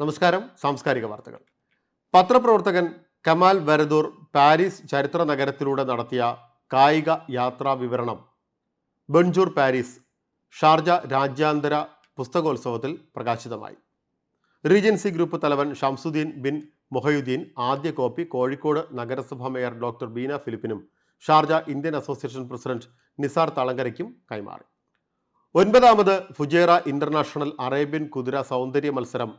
നമസ്കാരം. സാംസ്കാരിക വാർത്തകൾ. പത്രപ്രവർത്തകൻ കമാൽ വരദൂർ പാരീസ് ചരിത്ര നഗരത്തിലൂടെ നടത്തിയ കായിക യാത്രാ വിവരണം. ബൺജൂർ പാരീസ് ഷാർജ രാജ്യാന്തര പുസ്തകോത്സവത്തിൽ പ്രകാശിതമായി. റീജൻസി ഗ്രൂപ്പ് തലവൻ ഷംസുദ്ദീൻ ബിൻ മൊഹയുദ്ദീൻ ആദ്യ കോപ്പി കോഴിക്കോട് നഗരസഭാ mayor doctor Beena ഫിലിപ്പിനും Sharjah Indian association president Nisar തളങ്കരയ്ക്കും കൈമാറി. ഒൻപതാമത് ഫുജേറ ഇന്റർനാഷണൽ അറേബ്യൻ കുതിര സൗന്ദര്യ മത്സരം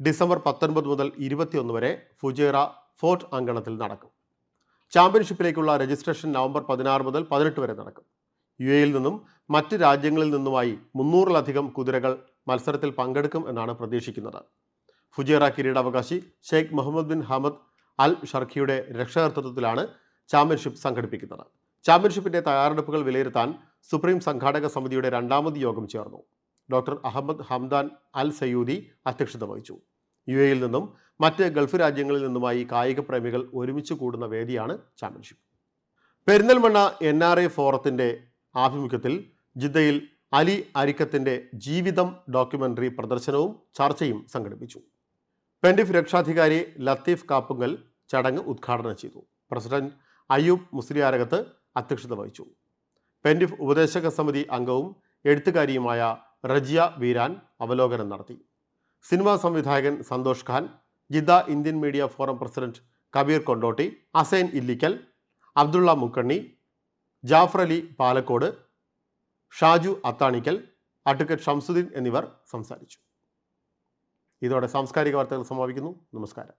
ഡിസംബർ പത്തൊൻപത് മുതൽ ഇരുപത്തിയൊന്ന് വരെ ഫുജേറ ഫോർട്ട് അങ്കണത്തിൽ നടക്കും. ചാമ്പ്യൻഷിപ്പിലേക്കുള്ള രജിസ്ട്രേഷൻ നവംബർ പതിനാറ് മുതൽ പതിനെട്ട് വരെ നടക്കും. യു എയിൽ നിന്നും മറ്റ് രാജ്യങ്ങളിൽ നിന്നുമായി മുന്നൂറിലധികം കുതിരകൾ മത്സരത്തിൽ പങ്കെടുക്കും എന്നാണ് പ്രതീക്ഷിക്കുന്നത്. ഫുജേറ കിരീടാവകാശി Sheikh Muhammad bin Hamad Al ഷർഖിയുടെ രക്ഷാകർത്തൃത്വത്തിലാണ് ചാമ്പ്യൻഷിപ്പ് സംഘടിപ്പിക്കുന്നത്. ചാമ്പ്യൻഷിപ്പിന്റെ തയ്യാറെടുപ്പുകൾ വിലയിരുത്താൻ സുപ്രീം സംഘാടക സമിതിയുടെ രണ്ടാമത് യോഗം ചേർന്നു. Doctor Ahmed Hamdan Al Sayoudi അധ്യക്ഷത വഹിച്ചു. യു എയിൽ നിന്നും മറ്റ് ഗൾഫ് രാജ്യങ്ങളിൽ നിന്നുമായി കായിക പ്രേമികൾ ഒരുമിച്ച് കൂടുന്ന വേദിയാണ് championship. Perinthalmanna N R I ഫോറത്തിന്റെ ആഭിമുഖ്യത്തിൽ ജിദ്ദയിൽ അലി അരിക്കത്തിന്റെ ജീവിതം ഡോക്യുമെന്ററി പ്രദർശനവും ചർച്ചയും സംഘടിപ്പിച്ചു. പെൻഡിഫ് രക്ഷാധികാരി ലത്തീഫ് കാപ്പുങ്കൽ ചടങ്ങ് ഉദ്ഘാടനം ചെയ്തു. പ്രസിഡന്റ് അയ്യൂബ് മുസ്ലിയാരകത്ത് അധ്യക്ഷത വഹിച്ചു. പെൻഡിഫ് ഉപദേശക സമിതി അംഗവും എഴുത്തുകാരിയുമായ റജിയ വീരാൻ അവലോകനം നടത്തി. സിനിമാ സംവിധായകൻ Santhosh Khan Jeddah Indian media forum president Kabeer Kondotty Asain Illikkal Abdulla Mukkanni Jafar Ali Palakkode Shaju Athanikkal advocate Shamsuddin എന്നിവർ സംസാരിച്ചു. ഇതോടെ സാംസ്കാരിക വാർത്തകൾ സമാപിക്കുന്നു. നമസ്കാരം.